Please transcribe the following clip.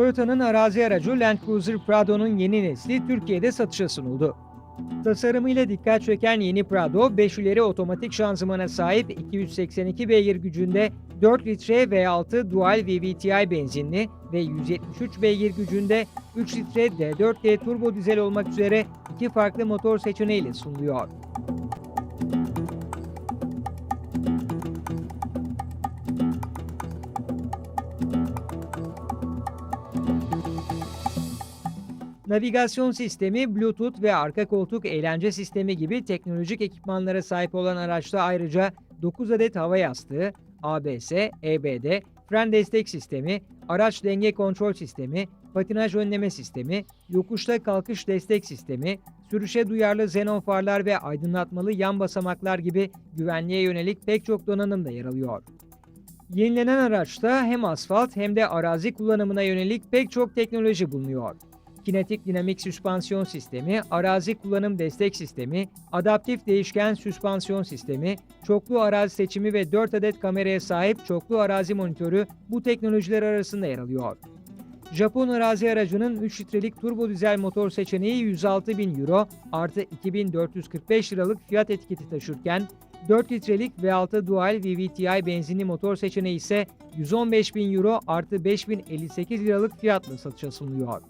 Toyota'nın arazi aracı Land Cruiser Prado'nun yeni nesli Türkiye'de satışa sunuldu. Tasarımıyla dikkat çeken yeni Prado, 5 ileri otomatik şanzımana sahip 282 beygir gücünde 4 litre V6 Dual VVTi benzinli ve 173 beygir gücünde 3 litre D4G turbo dizel olmak üzere iki farklı motor seçeneğiyle sunuluyor. Navigasyon sistemi, Bluetooth ve arka koltuk eğlence sistemi gibi teknolojik ekipmanlara sahip olan araçta ayrıca 9 adet hava yastığı, ABS, EBD, fren destek sistemi, araç denge kontrol sistemi, patinaj önleme sistemi, yokuşta kalkış destek sistemi, sürüşe duyarlı xenon farlar ve aydınlatmalı yan basamaklar gibi güvenliğe yönelik pek çok donanım da yer alıyor. Yenilenen araçta hem asfalt hem de arazi kullanımına yönelik pek çok teknoloji bulunuyor. Kinetik dinamik süspansiyon sistemi, arazi kullanım destek sistemi, adaptif değişken süspansiyon sistemi, çoklu arazi seçimi ve 4 adet kameraya sahip çoklu arazi monitörü bu teknolojiler arasında yer alıyor. Japon arazi aracının 3 litrelik turbo dizel motor seçeneği 106 bin euro artı 2445 liralık fiyat etiketi taşırken 4 litrelik V6 Dual VVTi benzinli motor seçeneği ise 115 bin euro artı 5058 liralık fiyatla satışa sunuluyor.